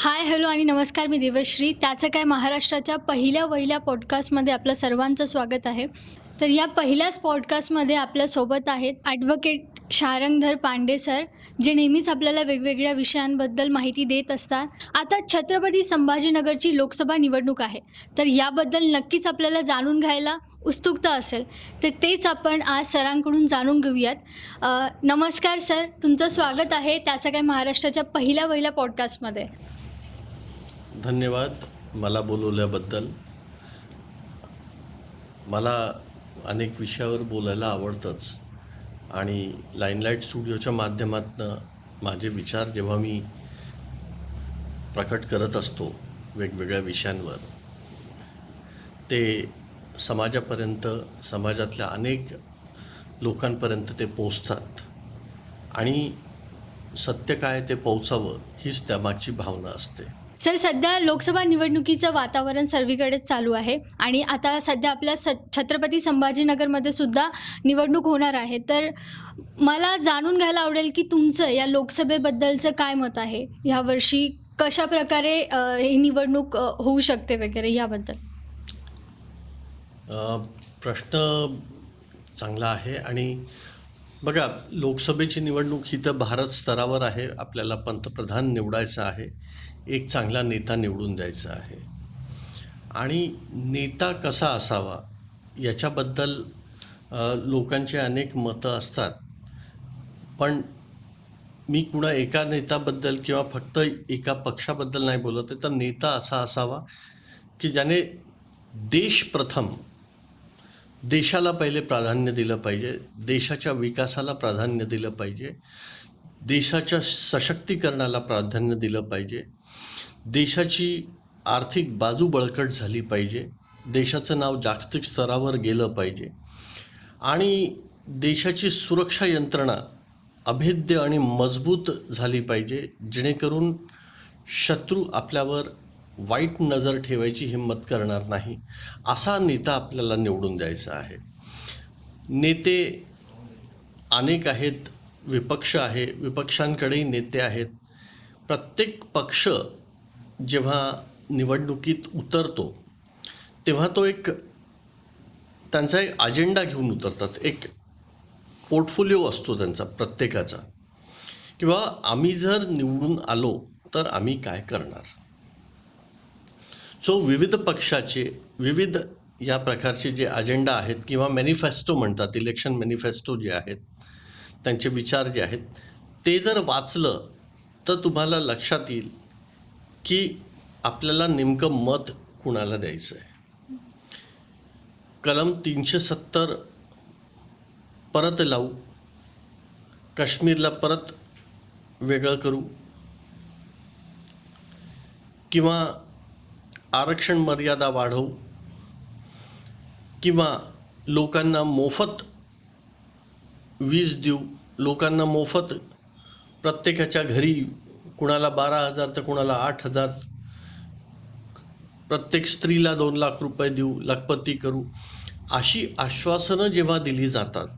Hi hello आणि नमस्कार मी देवश्री. त्याचं काय महाराष्ट्राच्या पहिल्या वहिल्या पॉडकास्टमध्ये आपलं सर्वांचं स्वागत आहे. तर या पहिल्याच पॉडकास्टमध्ये आपल्यासोबत आहेत ॲडव्होकेट शारंगधर पांडे सर जे नेहमीच आपल्याला वेगवेगळ्या विषयांबद्दल माहिती देत असतात. आता छत्रपती संभाजीनगरची लोकसभा निवडणूक आहे. तर याबद्दल नक्कीच आपल्याला जाणून घ्यायला उत्सुकता असेल. तर तेच आपण आज सरांकडून जाणून घेऊयात. नमस्कार सर तुमचं स्वागत आहे त्याचं काय महाराष्ट्राच्या पहिल्या वहिल्या पॉडकास्टमध्ये. धन्यवाद मला बोलवल्याबद्दल. मला अनेक विषयावर बोलायला आवडतंच. आणि लाईनलाईट स्टुडिओच्या माध्यमातून माझे विचार जेव्हा मी प्रकट करत असतो वेगवेगळ्या विषयांवर ते समाजापर्यंत समाजातल्या अनेक लोकांपर्यंत ते पोचतात आणि सत्य काय ते पोचावं हीच त्यामागची भावना असते. सर सध्या लोकसभा निवडणुकीचं वातावरण सर्वीकडेच चालू आहे आणि आता सध्या आपल्या स छत्रपती संभाजीनगरमध्ये सुद्धा निवडणूक होणार आहे. तर मला जाणून घ्यायला आवडेल की तुमचं या लोकसभेबद्दलचं काय मत आहे? ह्यावर्षी कशा प्रकारे ही निवडणूक होऊ शकते वगैरे याबद्दल? प्रश्न चांगला आहे आणि बघा लोकसभेची निवडणूक ही तर भारत स्तरावर आहे. आपल्याला पंतप्रधान निवडायचं आहे. एक चांगला नेता निवडून द्यायचा आहे. आणि नेता कसा असावा याच्याबद्दल लोकांचे अनेक मतं असतात. पण मी कुणा एका नेत्याबद्दल किंवा फक्त एका पक्षाबद्दल नाही बोलत आहे तर नेता असा असावा की ज्याने देश प्रथम देशाला पहिले प्राधान्य दिलं पाहिजे देशाच्या विकासाला प्राधान्य दिलं पाहिजे देशाच्या सशक्तीकरणाला प्राधान्य दिलं पाहिजे देशाची आर्थिक बाजू बळकट झाली पाहिजे. देशाचं नाव जागतिक स्तरावर गेलं पाहिजे. आणि देशाची सुरक्षा यंत्रणा अभेद्य आणि मजबूत झाली पाहिजे जेणेकरून शत्रू आपल्यावर वाईट नजर ठेवायची हिंमत करणार नाही असा नेता आपल्याला निवडून द्यायचा आहे. नेते अनेक आहेत विपक्ष आहे विपक्षांकडेही नेते आहेत. प्रत्येक पक्ष जेव्हा निवडणुकीत उतरतो तेव्हा तो एक त्यांचा एक अजेंडा घेऊन उतरतात. एक पोर्टफोलिओ असतो त्यांचा प्रत्येकाचा. किंवा आम्ही जर निवडून आलो तर आम्ही काय करणार? सो विविध पक्षाचे विविध या प्रकारचे जे अजेंडा आहेत किंवा मॅनिफेस्टो म्हणतात इलेक्शन मॅनिफेस्टो जे आहेत त्यांचे विचार जे आहेत ते जर वाचलं तर तुम्हाला लक्षात येईल की आपल्याला नेमकं मत कुणाला द्यायचं आहे? कलम तीनशे सत्तर परत लावू. काश्मीरला परत वेगळं करू. किंवा आरक्षण मर्यादा वाढवू. किंवा लोकांना मोफत वीज देऊ. लोकांना मोफत प्रत्येकाच्या घरी कुणाला बारा हजार तर कुणाला आठ हजार. प्रत्येक स्त्रीला दोन लाख रुपये देऊ लखपती करू. अशी आश्वासनं जेव्हा दिली जातात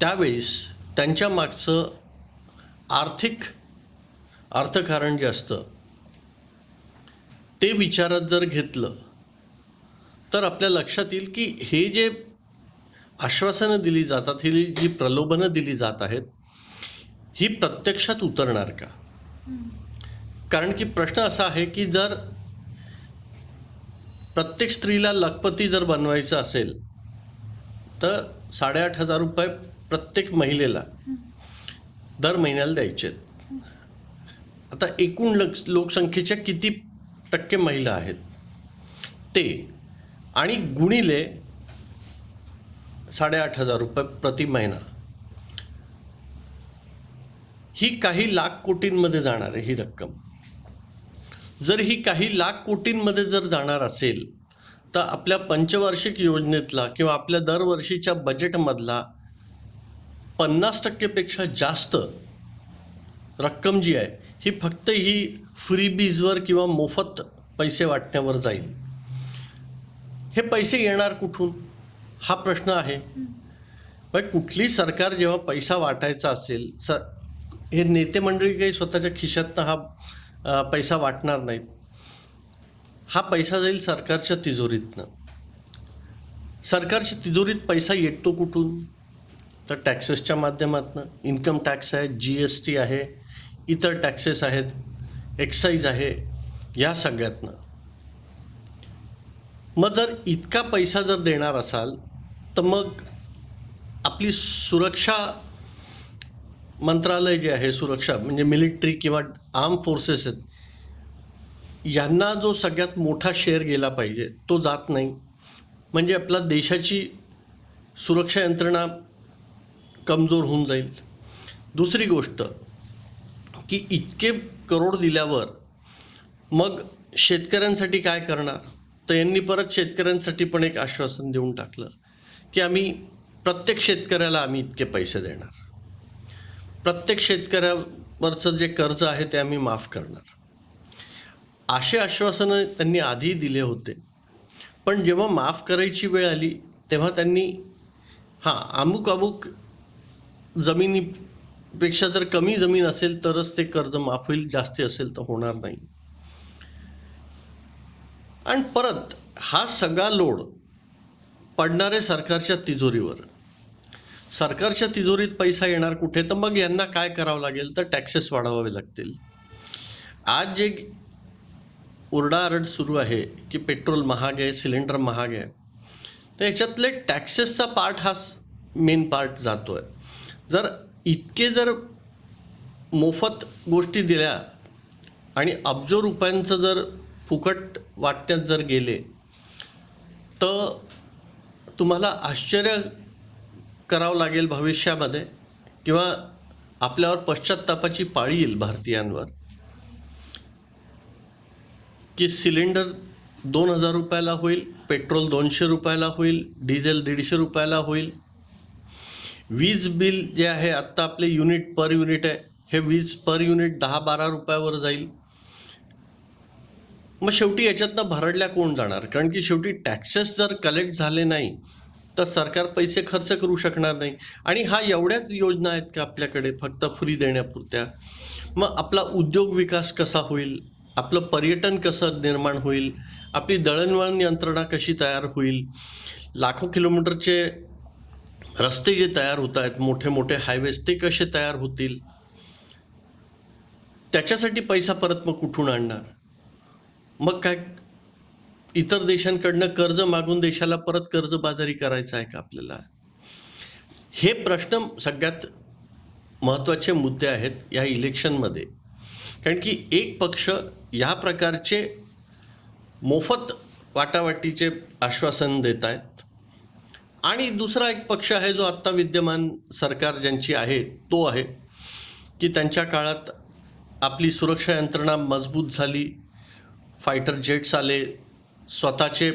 त्यावेळेस त्यांच्या मागचं आर्थिक अर्थकारण जे असतं ते विचारात जर घेतलं तर आपल्या लक्षात येईल की हे जे आश्वासनं दिली जातात ही जी प्रलोभनं दिली जात आहेत ही प्रत्यक्षात उतरणार का? कारण की प्रश्न असा आहे की जर प्रत्येक स्त्रीला लखपती जर बनवायचं असेल तर साडेआठ हजार रुपये प्रत्येक महिलेला दर महिन्याला द्यायचे आता एकूण लक्ष लोकसंख्येच्या किती टक्के महिला आहेत? ते आणि गुणिले साडेआठ हजार रुपये प्रति महिना. ही काही लाख कोटींमध्ये जाणार आहे ही रक्कम. जर ही काही लाख कोटींमध्ये जर जाणार असेल तर आपल्या पंचवार्षिक योजनेतला किंवा आपल्या दरवर्षीच्या बजेटमधला पन्नास टक्केपेक्षा जास्त रक्कम जी आहे ही फक्त ही फ्रीबीजवर किंवा मोफत पैसे वाटण्यावर जाईल. हे पैसे येणार कुठून? हा प्रश्न आहे. पण कुठली सरकार जेव्हा पैसा वाटायचा असेल स हे नेते मंडळी काही स्वतःच्या खिशातनं हा पैसा वाटणार नाहीत. हा पैसा जाईल सरकारच्या तिजोरीतनं. सरकारच्या तिजोरीत पैसा येतो कुठून? तर टॅक्सेसच्या माध्यमातून. इन्कम टॅक्स आहे जी एस टी आहे इतर टॅक्सेस आहेत एक्साईज आहे या सगळ्यातनं. मग जर इतका पैसा जर देणार असाल तर मग आपली सुरक्षा मंत्रालय जे आहे सुरक्षा म्हणजे मिलिटरी किंवा आर्म फोर्सेस आहेत यांना जो सगळ्यात मोठा शेअर गेला पाहिजे तो जात नाही. म्हणजे आपला देशाची सुरक्षा यंत्रणा कमजोर होऊन जाईल. दुसरी गोष्ट की इतके करोड दिल्यावर मग शेतकऱ्यांसाठी काय करणार? तर यांनी परत शेतकऱ्यांसाठी पण एक आश्वासन देऊन टाकलं की आम्ही प्रत्येक शेतकऱ्याला आम्ही इतके पैसे देणार. प्रत्येक शेतकऱ्यावरचं जे कर्ज आहे ते आम्ही माफ करणार. असे आश्वासनं त्यांनी आधी दिले होते. पण जेव्हा माफ करायची वेळ आली तेव्हा त्यांनी हां अमुक अमुक जमिनीपेक्षा जर कमी जमीन असेल तरच ते कर्ज माफ होईल जास्ती असेल तर होणार नाही. आणि परत हा सगळा लोड पडणारे सरकारच्या तिजोरीवर. सरकारच्या तिजोरीत पैसा येणार कुठे? तर मग यांना काय करावं लागेल? तर टॅक्सेस वाढवावे लागतील. आज जे ओरडाआरड सुरू आहे की पेट्रोल महाग आहे सिलेंडर महाग आहे तर याच्यातले टॅक्सेसचा पार्ट हा मेन पार्ट जातो आहे जर इतके जर मोफत गोष्टी दिल्या आणि अब्जो रुपयांचं जर फुकट वाटण्यात जर गेले तर तुम्हाला आश्चर्य करावं लागेल भविष्यामध्ये किंवा आपल्यावर पश्चात्तापाची पाळी येईल भारतीयांवर? की सिलेंडर दोन हजार रुपयाला होईल पेट्रोल दोनशे रुपयाला होईल डिझेल दीडशे रुपयाला होईल? वीज बिल जे आहे आत्ता आपले युनिट पर युनिट आहे हे वीज पर युनिट दहा बारा रुपयावर जाईल. मग शेवटी याच्यातनं भरडल्या कोण जाणार? कारण की शेवटी टॅक्सेस जर कलेक्ट झाले नाही तर सरकार पैसे खर्च करू शकणार नाही. आणि हा एवढ्याच योजना आहेत का आपल्याकडे फक्त फ्री देण्यापुरत्या? मग आपला उद्योग विकास कसा होईल? आपलं पर्यटन कसं निर्माण होईल? आपली दळणवळण यंत्रणा कशी तयार होईल? लाखो किलोमीटरचे रस्ते जे तयार होत आहेत मोठे मोठे हायवेज ते कसे तयार होतील? त्याच्यासाठी पैसा परत मग कुठून आणणार? मग काय इतर देशांकडनं कर्ज मागून देशाला परत कर्जबाजारी करायचं आहे का आपल्याला? हे प्रश्न सगळ्यात महत्त्वाचे मुद्दे आहेत या इलेक्शनमध्ये. कारण की एक पक्ष या प्रकारचे मोफत वाटावाटीचे आश्वासन देत आहेत आणि दुसरा एक पक्ष आहे जो आत्ता विद्यमान सरकार ज्यांची आहे तो आहे की त्यांच्या काळात आपली सुरक्षा यंत्रणा मजबूत झाली फायटर जेट्स आले स्वतःचे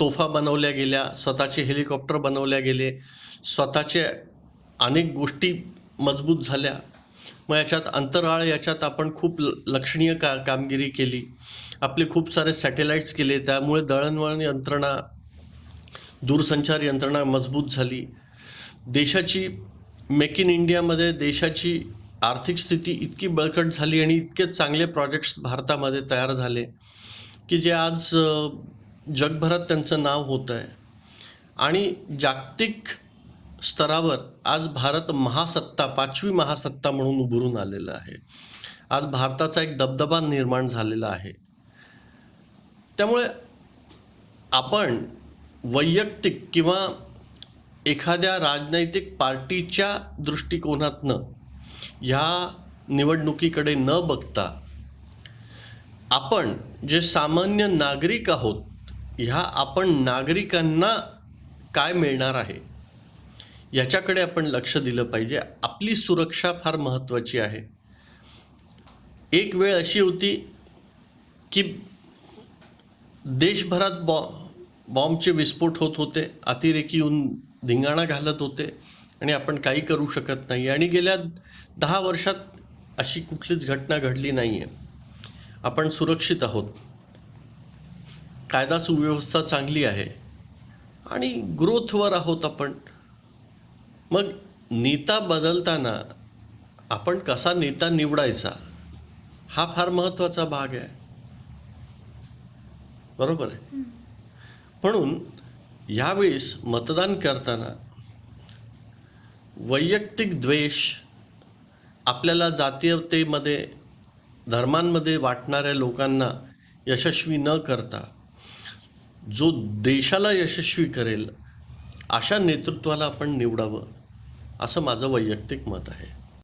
तोफा बनवल्या गेल्या स्वतःचे हेलिकॉप्टर बनवल्या गेले स्वतःचे अनेक गोष्टी मजबूत झाल्या. मग याच्यात अंतराळ याच्यात आपण खूप ल- लक्षणीय का कामगिरी केली. आपले खूप सारे सॅटेलाईट्स केले त्यामुळे दळणवळण यंत्रणा दूरसंचार यंत्रणा मजबूत झाली. देशाची मेक इन इंडियामध्ये देशाची आर्थिक स्थिती इतकी बळकट झाली आणि इतके चांगले प्रोजेक्ट्स भारतामध्ये तयार झाले. की जे आज जगभरात त्यांचं नाव होतं आहे. आणि जागतिक स्तरावर आज भारत महासत्ता पाचवी महासत्ता म्हणून उभरून आलेला आहे. आज भारताचा एक दबदबा निर्माण झालेला आहे. त्यामुळे आपण वैयक्तिक किंवा एखाद्या राजनैतिक पार्टीच्या दृष्टिकोनातनं ह्या निवडणुकीकडे न बघता आपण जे सामान्य नागरिक आहोत ह्या आपण नागरिकांना काय मिळणार आहे? याच्याकडे आपण लक्ष दिलं पाहिजे. आपली सुरक्षा फार महत्त्वाची आहे. एक वेळ अशी होती की देशभरात बॉ बॉम्बचे विस्फोट होत होते. अतिरेकी येऊन धिंगाणा घालत होते आणि आपण काही करू शकत नाही. आणि गेल्या दहा वर्षात अशी कुठलीच घटना घडली नाही आहे आपण सुरक्षित आहोत. कायदा सुव्यवस्था चांगली आहे. आणि ग्रोथवर आहोत आपण. मग नेता बदलताना आपण कसा नेता निवडायचा? हा फार महत्त्वाचा भाग आहे. बरोबर आहे? म्हणून यावेळेस मतदान करताना वैयक्तिक द्वेष आपल्याला जातीयतेमध्ये धर्मांमध्ये वाटणाऱ्या लोकांना यशस्वी न करता जो देशाला यशस्वी करेल अशा नेतृत्वाला आपण निवडावं असं माझं वैयक्तिक मत आहे.